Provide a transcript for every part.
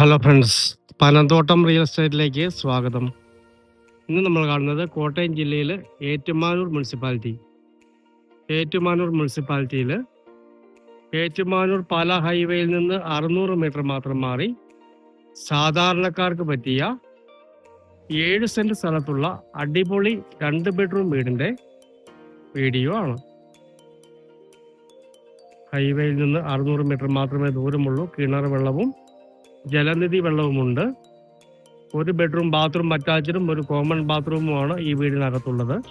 Hello friends Panamthottam real എസ്റ്റേറ്റിലേക്ക് സ്വാഗതം. ഇന്ന് നമ്മൾ കാണുന്നത് കോട്ടയം ജില്ലയിൽ ഏറ്റുമാനൂർ മുനിസിപ്പാലിറ്റി ഏറ്റുമാനൂർ മുനിസിപ്പാലിറ്റിയിൽ ഏറ്റുമാനൂർ പാല ഹൈവേയിൽ നിന്ന് അറുന്നൂറ് മീറ്റർ മാത്രം മാറി സാധാരണക്കാർക്ക് പറ്റിയ ഏഴ് സെന്റ് സ്ഥലത്തുള്ള അടിപൊളി രണ്ട് ബെഡ്റൂം വീടിന്റെ വീഡിയോ ആണ്. ഹൈവേയിൽ നിന്ന് അറുന്നൂറ് മീറ്റർ മാത്രമേ ദൂരമുള്ളൂ. കിണർ വെള്ളവും ജലനിധി വെള്ളവുമുണ്ട്. ഒരു ബെഡ്റൂം ബാത്റൂം അറ്റാച്ചഡും ഒരു കോമൺ ബാത്റൂമുമാണ് ഈ വീടിനകത്തുള്ളത്.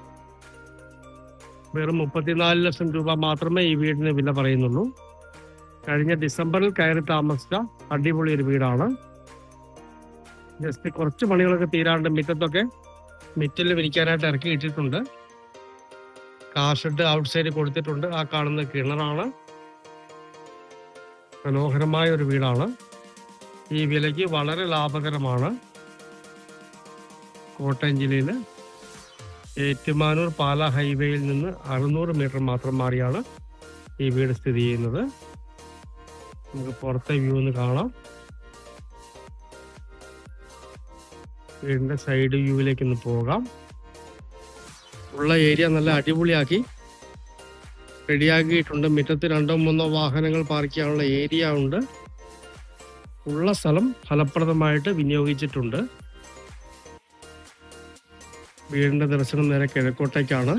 വെറും മുപ്പത്തിനാല് ലക്ഷം രൂപ മാത്രമേ ഈ വീടിന് വില പറയുന്നുള്ളൂ. കഴിഞ്ഞ ഡിസംബറിൽ കയറി താമസിച്ച അടിപൊളി ഒരു വീടാണ്. ജസ്റ്റ് കുറച്ച് പണികളൊക്കെ തീരാണ്ട് മിറ്റത്തൊക്കെ മിറ്റിൽ വിരിക്കാനായിട്ട് ഇറക്കി ഇട്ടിട്ടുണ്ട്. കാർ ഷെഡ് ഔട്ട് സൈഡ് കൊടുത്തിട്ടുണ്ട്. ആ കാണുന്ന കിണറാണ്. മനോഹരമായ ഒരു വീടാണ്. ഈ വിലയ്ക്ക് വളരെ ലാഭകരമാണ്. കോട്ടയം ജില്ലയിൽ ഏറ്റുമാനൂർ പാല ഹൈവേയിൽ നിന്ന് അറുന്നൂറ് മീറ്റർ മാത്രം മാറിയാണ് ഈ വീട് സ്ഥിതി ചെയ്യുന്നത്. നമുക്ക് പുറത്തെ വ്യൂ ഒന്ന് കാണാം. വീടിന്റെ സൈഡ് വ്യൂവിലേക്ക് ഒന്ന് പോകാം. ഉള്ള ഏരിയ നല്ല അടിപൊളിയാക്കി. റെഡിയാക്കിയിട്ടുണ്ട്. മുറ്റത്ത് രണ്ടോ മൂന്നോ വാഹനങ്ങൾ പാർക്ക് ചെയ്യാനുള്ള ഏരിയ ഉണ്ട്. ഉള്ള സ്ഥലം ഫലപ്രദമായിട്ട് വിനിയോഗിച്ചിട്ടുണ്ട്. വീടിന്റെ ദർശനം നേരെ കിഴക്കോട്ടേക്കാണ്.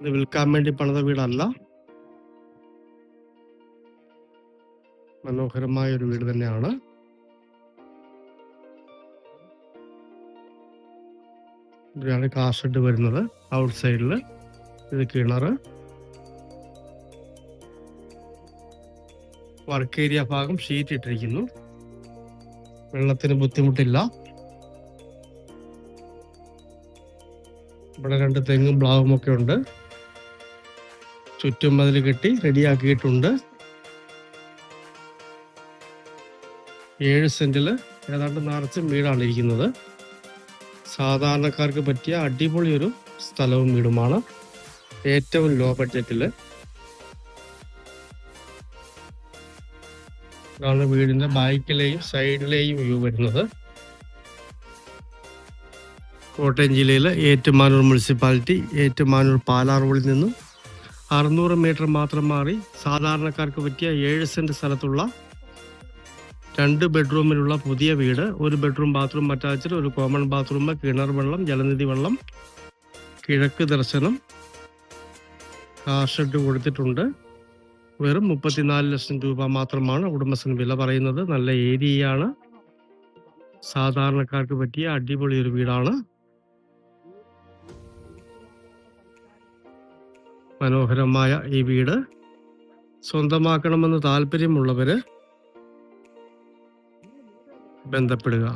ഇത് വിൽക്കാൻ വേണ്ടി പണിത വീടല്ല. മനോഹരമായ ഒരു വീട് തന്നെയാണ്. ഇവിടെയാണ് കാർ വരുന്നത്. ഔട്ട് സൈഡിൽ ഇത് കിണറ്. വർക്ക് ഏരിയ ഭാഗം ഷീറ്റ് ഇട്ടിരിക്കുന്നു. വെള്ളത്തിന് ബുദ്ധിമുട്ടില്ല. ഇവിടെ രണ്ട് തെങ്ങും പ്ലാവും ഒക്കെ ഉണ്ട്. ചുറ്റും അതിൽ കെട്ടി റെഡിയാക്കിയിട്ടുണ്ട്. ഏഴ് സെന്റിൽ ഏതാണ്ട് നിറച്ചും വീടാണ് ഇരിക്കുന്നത്. സാധാരണക്കാർക്ക് പറ്റിയ അടിപൊളി ഒരു സ്ഥലവും വീടുമാണ്. ഏറ്റവും ലോ. ബഡ്ജറ്റിൽ ഇതാണ് വീടിന്റെ ബാക്കിലെയും സൈഡിലെയും വ്യൂ വരുന്നത്. കോട്ടയം ജില്ലയിലെ ഏറ്റുമാനൂർ മുനിസിപ്പാലിറ്റി ഏറ്റുമാനൂർ പാലാറുകളിൽ നിന്നും അറുന്നൂറ് മീറ്റർ മാത്രം മാറി സാധാരണക്കാർക്ക് പറ്റിയ ഏഴ് സെന്റ് സ്ഥലത്തുള്ള രണ്ട് ബെഡ്റൂമിലുള്ള പുതിയ വീട് ഒരു ബെഡ്റൂം ബാത്റൂം അറ്റാച്ച്ഡ് ഒരു കോമൺ ബാത്റൂം കിണർ വെള്ളം ജലനിധി വെള്ളം കിഴക്ക് ദർശനം കാർ ഷെഡ് കൊടുത്തിട്ടുണ്ട്. വെറും മുപ്പത്തിനാല് ലക്ഷം രൂപ മാത്രമാണ് ഉടമസ്ഥൻ വില പറയുന്നത്. നല്ല ഏരിയയാണ്. സാധാരണക്കാർക്ക് പറ്റിയ അടിപൊളി ഒരു വീടാണ്. മനോഹരമായ ഈ വീട്. സ്വന്തമാക്കണമെന്ന് താല്പര്യമുള്ളവര് ബന്ധപ്പെടുക.